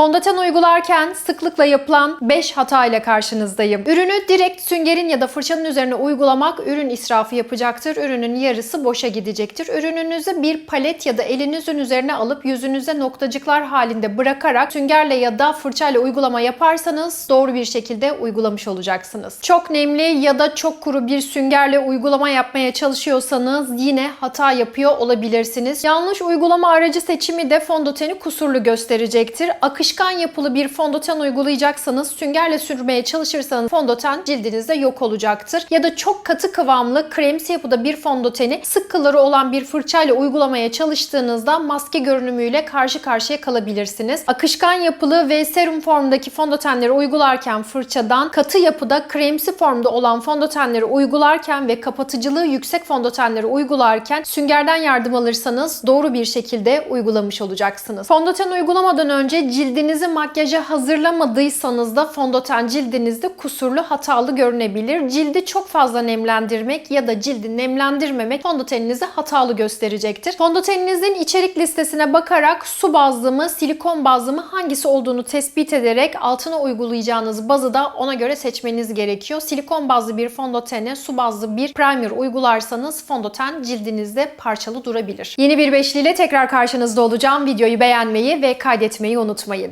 Fondöten uygularken sıklıkla yapılan 5 hata ile karşınızdayım. Ürünü direkt süngerin ya da fırçanın üzerine uygulamak ürün israfı yapacaktır. Ürünün yarısı boşa gidecektir. Ürününüzü bir palet ya da elinizin üzerine alıp yüzünüze noktacıklar halinde bırakarak süngerle ya da fırçayla uygulama yaparsanız doğru bir şekilde uygulamış olacaksınız. Çok nemli ya da çok kuru bir süngerle uygulama yapmaya çalışıyorsanız yine hata yapıyor olabilirsiniz. Yanlış uygulama aracı seçimi de fondöteni kusurlu gösterecektir. Akışkan yapılı bir fondöten uygulayacaksanız süngerle sürmeye çalışırsanız fondöten cildinizde yok olacaktır. Ya da çok katı kıvamlı kremsi yapıda bir fondöteni sık kılları olan bir fırçayla uygulamaya çalıştığınızda maske görünümüyle karşı karşıya kalabilirsiniz. Akışkan yapılı ve serum formdaki fondötenleri uygularken fırçadan katı yapıda kremsi formda olan fondötenleri uygularken ve kapatıcılığı yüksek fondötenleri uygularken süngerden yardım alırsanız doğru bir şekilde uygulamış olacaksınız. Fondöten uygulamadan önce cildinizi makyaja hazırlamadıysanız da fondöten cildinizde kusurlu hatalı görünebilir. Cildi çok fazla nemlendirmek ya da cildi nemlendirmemek fondöteninizi hatalı gösterecektir. Fondöteninizin içerik listesine bakarak su bazlı mı, silikon bazlı mı hangisi olduğunu tespit ederek altına uygulayacağınız bazı da ona göre seçmeniz gerekiyor. Silikon bazlı bir fondötene su bazlı bir primer uygularsanız fondöten cildinizde parçalı durabilir. Yeni bir beşliyle tekrar karşınızda olacağım. Videoyu beğenmeyi ve kaydetmeyi unutmayın.